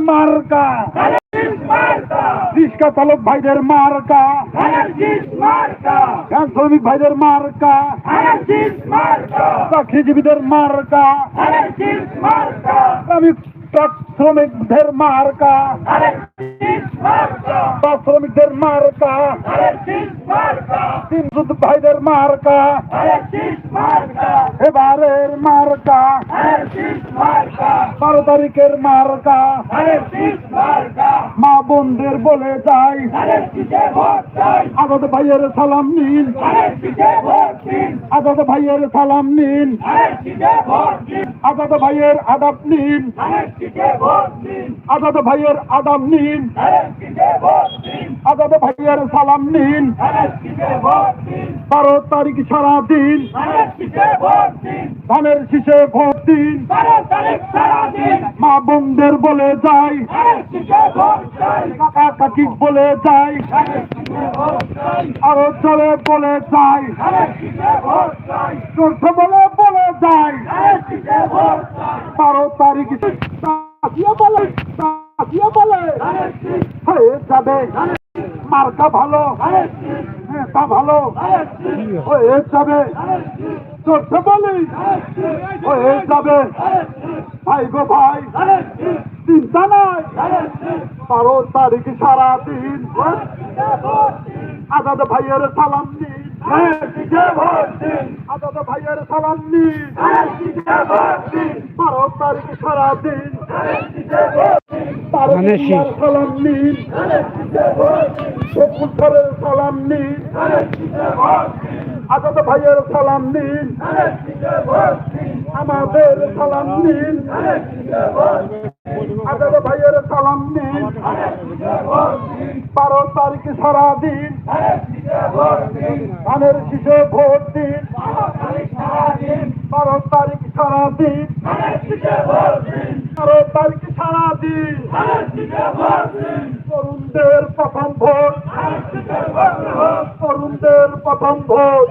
মার্কা। রিক্সা চালক ভাইদের মার্কা। ব্যাংক শ্রমিক ভাইদের মার্কা। চাকরিজীবীদের মার্কা। শ্রমিক শ্রমিকদের মার্কা। শ্রমিকদের মার্কা। তিন যুদ্ধ ভাইদের মার্কা। এবারের মার্কা। বারো তারিখের মার্কা। মা বোনদের বলে যাই। আজাদ ভাইয়ের সালাম নিন। আজাদ ভাইয়ের সালাম নিন। আজাদ ভাইয়ের আদাব নিন। আজাদ ভাইয়ের আদাব নিন। আজাদ ভাইয়ের সালাম নিন। বারো তারিখ সারা দিন ধানের শীষে ভোট দিন। মা বোনদের বলে যাই। কাকা কাকি বলে যাই। আরও চলে বলে যাই। বলে বলে যাই। বারো তারিখ বলে বলে। হয়ে যাবে মার্কা ভালো হ্যাঁ ভালো হয়ে যাবে চলছে বলি হয়ে যাবে ভাই গো ভাই, চিন্তা নাই, বারো তারিখ সারা দিন আজাদ ভাইয়ের সালাম দিন আজাদ ভাইয়ের সালাম দিন বারো তারিখ সারা দিনের সালাম নিন। শকুল সালাম নিন। আজাদ ভাইয়ের সালাম নিন। আমাদের সালাম নিন। আজাদ ভাইয়ের সালাম নিন। বারো তারিখ সারা দিন। ধানের শীষে ভোট দিন। বারো তারিখ সারা দিন বারো তারিখ সারা দিন তরুণদের প্রথম ভোট। তরুণদের প্রথম ভোট।